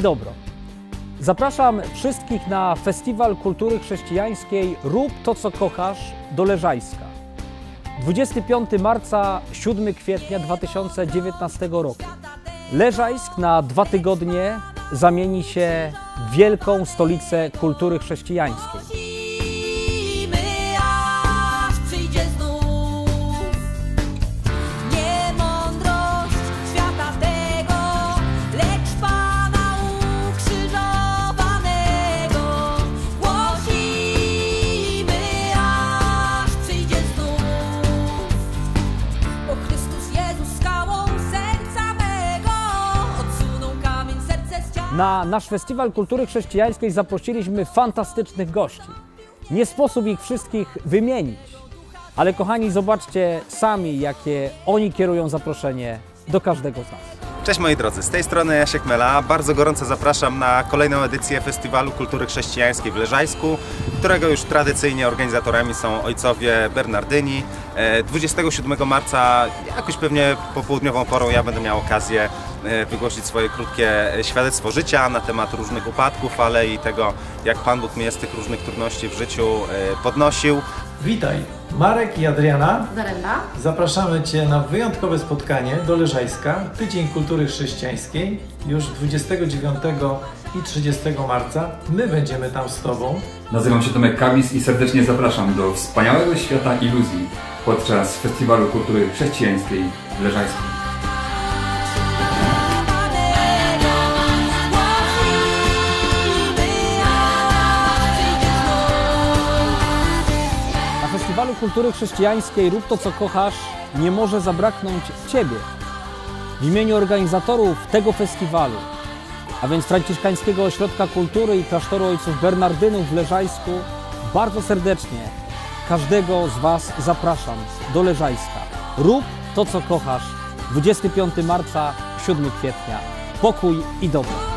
dobro. Zapraszam wszystkich na Festiwal Kultury Chrześcijańskiej Rób to, co kochasz do Leżajska. 25 marca, 7 kwietnia 2019 roku. Leżajsk na dwa tygodnie zamieni się w wielką stolicę kultury chrześcijańskiej. Na nasz Festiwal Kultury Chrześcijańskiej zaprosiliśmy fantastycznych gości. Nie sposób ich wszystkich wymienić, ale kochani, zobaczcie sami, jakie oni kierują zaproszenie do każdego z nas. Cześć moi drodzy, z tej strony Jasiek Mela. Bardzo gorąco zapraszam na kolejną edycję Festiwalu Kultury Chrześcijańskiej w Leżajsku, którego już tradycyjnie organizatorami są ojcowie Bernardyni. E, 27 marca, jakoś pewnie popołudniową porą, ja będę miał okazję e, wygłosić swoje krótkie świadectwo życia na temat różnych upadków, ale i tego, jak Pan Bóg mnie z tych różnych trudności w życiu e, podnosił. Witaj, Marek i Adriana. Zaręba. Zapraszamy Cię na wyjątkowe spotkanie do Leżajska, Tydzień Kultury Chrześcijańskiej, już 29 i 30 marca. My będziemy tam z Tobą. Nazywam się Tomek Kawis i serdecznie zapraszam do wspaniałego świata iluzji podczas Festiwalu Kultury Chrześcijańskiej w Leżajsku. Festiwalu Kultury Chrześcijańskiej Rób to, co kochasz nie może zabraknąć Ciebie. W imieniu organizatorów tego festiwalu, a więc Franciszkańskiego Ośrodka Kultury i Klasztoru Ojców Bernardynów w Leżajsku, bardzo serdecznie każdego z Was zapraszam do Leżajska. Rób to, co kochasz. 25 marca, 7 kwietnia. Pokój i dobro.